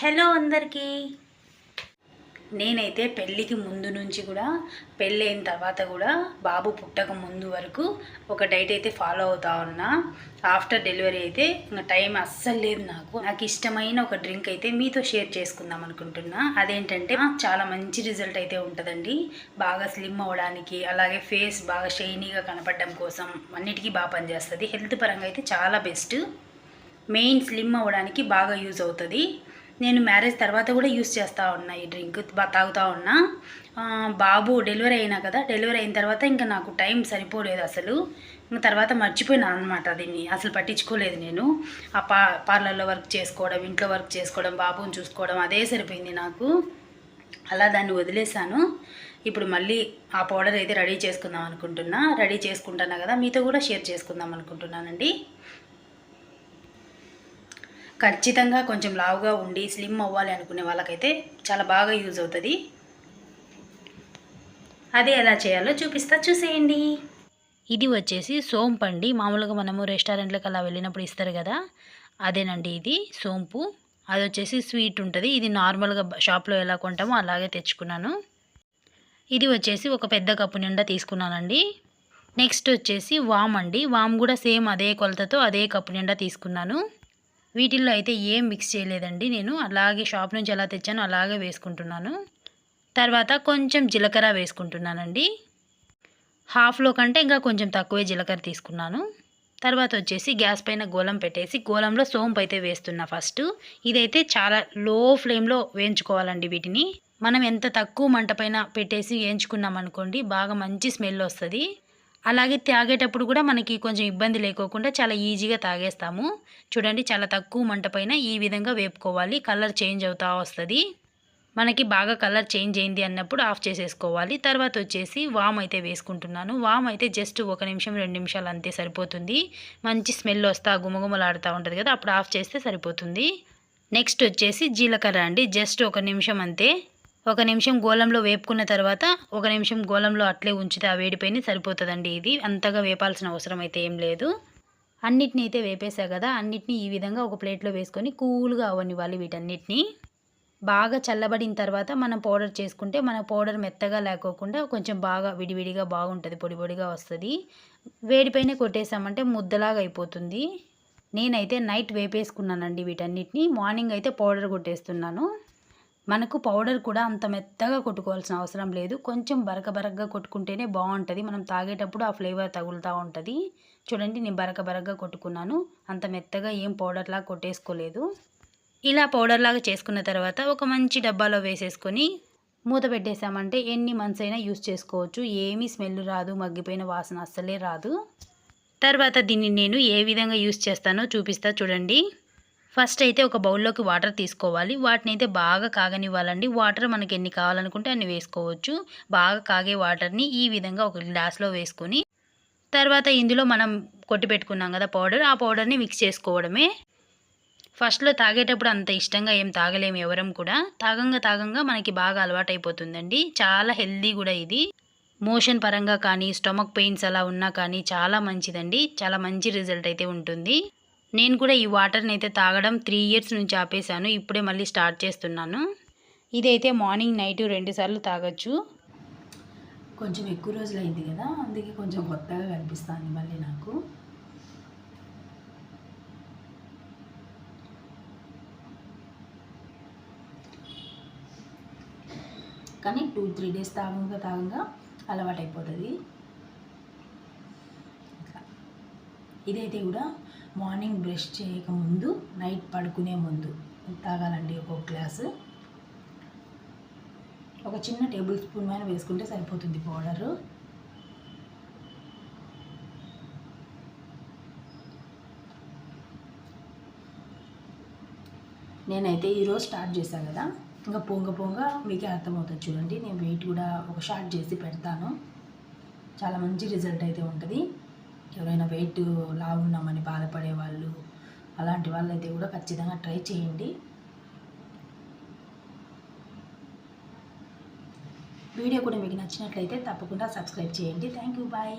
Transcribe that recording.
Hello అందరికీ. నేనైతే పెళ్ళికి ముందు నుంచి కూడా పెళ్ళి అయిన తర్వాత కూడా బాబు పుట్టక ముందు వరకు ఒక డైట్ అయితే ఫాలో అవుతా ఉన్నా. ఆఫ్టర్ డెలివరీ అయితే ఇంకా టైం అస్సలు లేదు నాకు. నాకు ఇష్టమైన ఒక డ్రింక్ అయితే మీతో షేర్ చేసుకుందాం అనుకుంటున్నా. అదేంటంటే చాలా మంచి రిజల్ట్ అయితే ఉంటుందండి. బాగా స్లిమ్ అవ్వడానికి అలాగే ఫేస్ బాగా షైనీగా కనపడడం కోసం అన్నిటికీ బాగా పనిచేస్తుంది. హెల్త్ పరంగా అయితే చాలా బెస్ట్. మెయిన్ స్లిమ్ అవ్వడానికి బాగా యూజ్ అవుతుంది. నేను మ్యారేజ్ తర్వాత కూడా యూస్ చేస్తూ ఉన్నా ఈ డ్రింక్ తాగుతూ ఉన్నా. బాబు డెలివరీ అయినా కదా డెలివరీ అయిన తర్వాత ఇంకా నాకు టైం సరిపోలేదు అసలు. ఇంకా తర్వాత మర్చిపోయినా అనమాట దీన్ని అసలు పట్టించుకోలేదు నేను. ఆ పా పార్లర్లో వర్క్ చేసుకోవడం ఇంట్లో వర్క్ చేసుకోవడం బాబుని చూసుకోవడం అదే సరిపోయింది నాకు. అలా దాన్ని వదిలేశాను. ఇప్పుడు మళ్ళీ ఆ పౌడర్ అయితే రెడీ చేసుకుందాం అనుకుంటున్నా. రెడీ చేసుకుంటున్నా కదా మీతో కూడా షేర్ చేసుకుందాం అనుకుంటున్నానండి. ఖచ్చితంగా కొంచెం లావుగా ఉండి స్లిమ్ అవ్వాలి అనుకునే వాళ్ళకైతే చాలా బాగా యూజ్ అవుతుంది. అది ఎలా చేయాలో చూపిస్తా చూసేయండి. ఇది వచ్చేసి సోంపండి అండి. మామూలుగా మనము రెస్టారెంట్లకు అలా వెళ్ళినప్పుడు ఇస్తారు కదా అదేనండి ఇది సోంపు. అది వచ్చేసి స్వీట్ ఉంటుంది. ఇది నార్మల్గా షాప్లో ఎలా కొంటామో అలాగే తెచ్చుకున్నాను. ఇది వచ్చేసి ఒక పెద్ద కప్పు నిండా తీసుకున్నానండి. నెక్స్ట్ వచ్చేసి వామ్ అండి. వామ్ కూడా సేమ్ అదే కొలతతో అదే కప్పు నిండా తీసుకున్నాను. వీటిల్లో అయితే ఏం మిక్స్ చేయలేదండి నేను. అలాగే షాప్ నుంచి ఎలా తెచ్చానో అలాగే వేసుకుంటున్నాను. తర్వాత కొంచెం జీలకర్ర వేసుకుంటున్నానండి. హాఫ్లో కంటే ఇంకా కొంచెం తక్కువే జీలకర్ర తీసుకున్నాను. తర్వాత వచ్చేసి గ్యాస్ పైన గోలం పెట్టేసి గోలంలో సోంపు అయితే వేస్తున్నా ఫస్ట్ ఇదైతే చాలా లో ఫ్లేమ్లో వేయించుకోవాలండి వీటిని. మనం ఎంత తక్కువ మంట పైన పెట్టేసి వేయించుకున్నాం అనుకోండి బాగా మంచి స్మెల్ వస్తుంది. అలాగే తాగేటప్పుడు కూడా మనకి కొంచెం ఇబ్బంది లేకోకుండా చాలా ఈజీగా తాగేస్తాము. చూడండి చాలా తక్కువ మంట పైన ఈ విధంగా వేపుకోవాలి. కలర్ చేంజ్ అవుతా వస్తుంది. మనకి బాగా కలర్ చేంజ్ అయింది అన్నప్పుడు ఆఫ్ చేసేసుకోవాలి. తర్వాత వచ్చేసి వామ్ అయితే వేసుకుంటున్నాను. వామ్ అయితే జస్ట్ ఒక నిమిషం రెండు నిమిషాలు అంతే సరిపోతుంది. మంచి స్మెల్ వస్తా గుమగుమలాడుతూ ఉంటుంది కదా అప్పుడు ఆఫ్ చేస్తే సరిపోతుంది. నెక్స్ట్ వచ్చేసి జీలకర్ర అండి. జస్ట్ ఒక నిమిషం అంతే. ఒక నిమిషం గోళంలో వేపుకున్న తర్వాత ఒక నిమిషం గోళంలో అట్లే ఉంచితే ఆ వేడిపైన సరిపోతుందండి ఇది. అంతగా వేపాల్సిన అవసరం అయితే ఏం లేదు. అన్నిటిని అయితే వేపేసా కదా అన్నిటిని ఈ విధంగా ఒక ప్లేట్లో వేసుకొని కూల్గా అవనివ్వాలి వీటన్నిటిని. బాగా చల్లబడిన తర్వాత మనం పౌడర్ చేసుకుంటే మన పౌడర్ మెత్తగా లేకోకుండా కొంచెం బాగా విడివిడిగా బాగుంటుంది పొడి పొడిగా వస్తుంది. వేడిపైన కొట్టేసామంటే ముద్దలాగా అయిపోతుంది. నేనైతే నైట్ వేపేసుకున్నానండి వీటన్నిటిని. మార్నింగ్ అయితే పౌడర్ కొట్టేస్తున్నాను. మనకు పౌడర్ కూడా అంత మెత్తగా కొట్టుకోవాల్సిన అవసరం లేదు. కొంచెం బరక బరకగా కొట్టుకుంటేనే బాగుంటుంది. మనం తాగేటప్పుడు ఆ ఫ్లేవర్ తగులుతూ ఉంటుంది. చూడండి నేను బరక బరకగా కొట్టుకున్నాను. అంత మెత్తగా ఏం పౌడర్లా కొట్టేసుకోలేదు. ఇలా పౌడర్లాగా చేసుకున్న తర్వాత ఒక మంచి డబ్బాలో వేసేసుకొని మూత పెట్టేసామంటే ఎన్ని మంత్స్ అయినా యూస్ చేసుకోవచ్చు. ఏమీ స్మెల్ రాదు మగ్గిపోయిన వాసన అస్సలే రాదు. తర్వాత దీన్ని నేను ఏ విధంగా యూస్ చేస్తానో చూపిస్తా చూడండి. ఫస్ట్ అయితే ఒక బౌల్లోకి వాటర్ తీసుకోవాలి. వాటిని అయితే బాగా కాగనివ్వాలండి. వాటర్ మనకి ఎన్ని కావాలనుకుంటే అన్ని వేసుకోవచ్చు. బాగా కాగే వాటర్ని ఈ విధంగా ఒక గ్లాస్లో వేసుకొని తర్వాత ఇందులో మనం కొట్టి పెట్టుకున్నాం కదా పౌడర్ ఆ పౌడర్ని మిక్స్ చేసుకోవడమే. ఫస్ట్లో తాగేటప్పుడు అంత ఇష్టంగా ఏం తాగలేము ఎవరం కూడా. తాగంగా తాగంగా మనకి బాగా అలవాటైపోతుందండి. చాలా హెల్దీ కూడా ఇది. మోషన్ పరంగా కానీ స్టమక్ పెయిన్స్ అలా ఉన్నా కానీ చాలా మంచిదండి. చాలా మంచి రిజల్ట్ అయితే ఉంటుంది. నేను కూడా ఈ వాటర్ని అయితే తాగడం త్రీ ఇయర్స్ నుంచి ఆపేశాను ఇప్పుడే మళ్ళీ స్టార్ట్ చేస్తున్నాను. ఇదైతే మార్నింగ్ నైట్ రెండు సార్లు తాగొచ్చు. కొంచెం ఎక్కువ రోజులు అయింది కదా అందుకే కొంచెం కొత్తగా కనిపిస్తుంది మళ్ళీ నాకు. కానీ టూ త్రీ డేస్ తాగంగా తాగంగా అలవాటు అయిపోతుంది ఇదైతే కూడా మార్నింగ్ బ్రష్ చేయక ముందు నైట్ పడుకునే ముందు. తాగాలండి ఒక గ్లాసు. ఒక చిన్న టేబుల్ స్పూన్ పైన వేసుకుంటే సరిపోతుంది పౌడరు. నేనైతే ఈరోజు స్టార్ట్ చేశాను కదా. ఇంకా పొంగ పొంగ మీకే అర్థమవుతుంది చూడండి. నేను వెయిట్ కూడా ఒక షార్ట్ చేసి పెడతాను. చాలా మంచి రిజల్ట్ అయితే ఉంటుంది. ఎవరైనా వెయిట్ లా ఉన్నామని బాధపడే వాళ్ళు అలాంటి వాళ్ళైతే కూడా ఖచ్చితంగా ట్రై చేయండి. వీడియో కూడా మీకు నచ్చినట్లయితే తప్పకుండా సబ్స్క్రైబ్ చేయండి. Thank you. బాయ్.